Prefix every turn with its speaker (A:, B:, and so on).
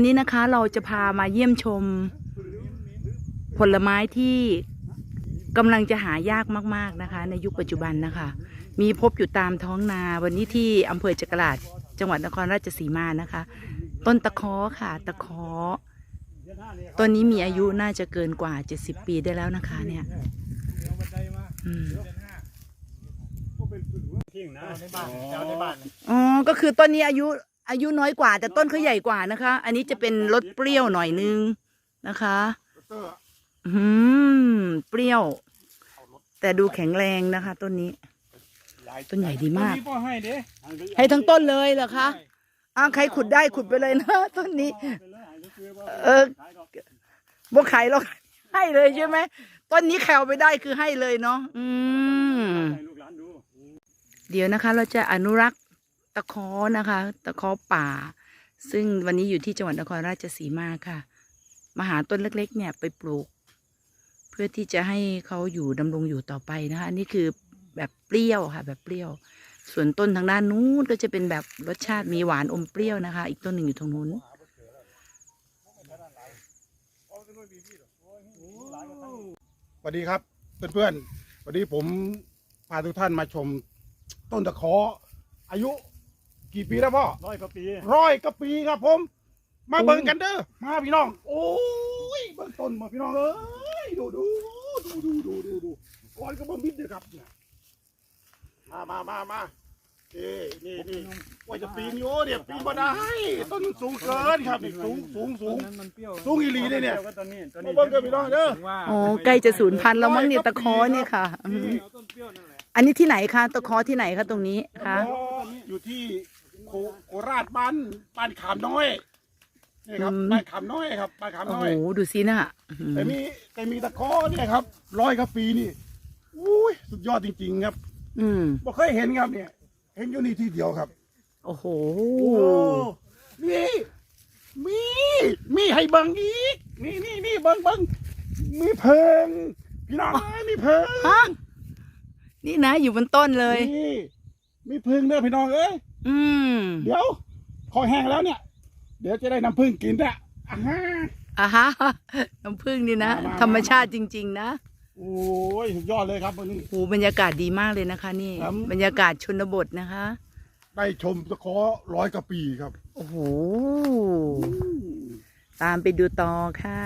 A: วันนี้นะคะเราจะพามาเยี่ยมชม ผลไม้ที่กำลังจะหายากมาก ๆนะคะ ในยุคปัจจุบันนะคะ มีพบอยู่ตามท้องนาวันนี้ที่อำเภอจักราชจังหวัดนครราชสีมานะคะ ต้นตะเคอค่ะตะเคอต้นนี้มีอายุน่าจะเกินกว่า70ปีได้แล้วนะคะ เนี่ยอ๋อก็คือต้นนี้อายุ อายุน้อยกว่า แต่ต้นเขาใหญ่กว่านะคะ อันนี้จะเป็นรสเปรี้ยวหน่อยนึงนะคะ อืมเปรี้ยว แต่ดูแข็งแรงนะคะ ต้นนี้ ต้นใหญ่ดีมาก
B: ให้
A: ทั้งต้นเลยเหรอคะอ้าวใครขุดได้ขุดไปเลยนะต้นนี้ เออบ่ขายหรอกให้เลยใช่ไหมต้นนี้แขวไปได้คือให้เลยเนาะอืมเดี๋ยวนะคะ เราจะอนุรักษ์ะเคอนะคะ ตะเคอป่า ซึ่งวันนี้อยู่ที่จังหวัดนครราชสีมาค่ะ มาหาต้นเล็กๆ เนี่ยไปปลูก เพื่อที่จะให้เขาอยู่ดำรงอยู่ต่อไปนะคะ อันนี้คือแบบเปรี้ยวค่ะ แบบเปรี้ยว ส่วนต้นทางด้านนู้นก็จะเป็นแบบรสชาติมีหวานอมเปรี้ยวนะคะ อีกต้นหนึ่งอยู่ตรงนู้น
C: สวัสดีครับเพื่อนๆวันนี้ผมพาทุกท่านมาชมต้นตะเคออายุ กี่ปีแล้วพ่อ
B: ร้อยกว่าปี
C: ร้อยกว่าปีครับผม มาเบิ่งกันเด้อมาพี่น้อง โอ้ยเบิ่งต้นมาพี่น้องเอ้ยดูดูดูดูดูดูดูก่อนก็เบิ่งมิดเด้อครับเนี่ยมามามามาเอ้นี่นี่ว่าจะปีนอยู่เนี่ยปีนบ่ได้ ต้นมันสูงเกินครับนี่สูงสูงสูง
B: นั้นมันเปรี้ยว
C: สูงอีหลีเลยเนี่ย
B: ก็ตอนนี้ตอน
C: มา
B: นี้
C: เบิ่งกันพี่น้องเด้อ
A: อ๋อใกล้จะสูญพันธุ์แล้วมั้งเนี่ยตะเคอเนี่ยค่ะอืม
B: เอาต้นเปรี้ยวนั่นแหละ
A: อันนี้ที่ไหนคะตะเคอที่ไหนคะตรงนี้คะ
C: อ๋ออยู่ที่ โคโคราชบ้านบ้านขามน้อยนี่ครับบ้านขามน้อยครับบ้านขาม
A: โอ้
C: น้อ
A: โห
C: ย
A: ดูสิน่ะอืม
C: แต่มีแต่มีตะเคอเนี่ยครับร้อยกว่าปีนี่อุ้ยสุดยอดจริง ๆ ครับ
A: อืม
C: บ่เคยเห็นครับเนี่ย เห็นอยู่นี่ที่เดียวครับ
A: โอ้โห
C: นี่ มี มีให้เบิ่งอีก นี่นี่นี่เบิ่งเบิ่งมีเพิง พี่น้องเอ้ยมีเพิง
A: ฮะ นี่นะอยู่บนต้นเลย
C: นี่มีเพิงเด้อพี่น้องเอ้ย
A: อืม
C: เดี๋ยวคอแห้งแล้วเนี่ย เดี๋ยวจะได้น้ำผึ้งกินละอ่าฮะ
A: อะฮะน้ำผึ้งนี่นะ
C: มามา
A: ธรรมชาติจริง ๆ นะ
C: โอ้ยสุดยอดเลยครับวันนี้
A: โหบรรยากาศดีมากเลยนะคะ นี่
C: ครับ
A: บรรยากาศชนบทนะคะ
C: ได้ชมตะเคอร้อยกว่าปีครับ
A: โอ้โห ตามไปดูต่อค่ะ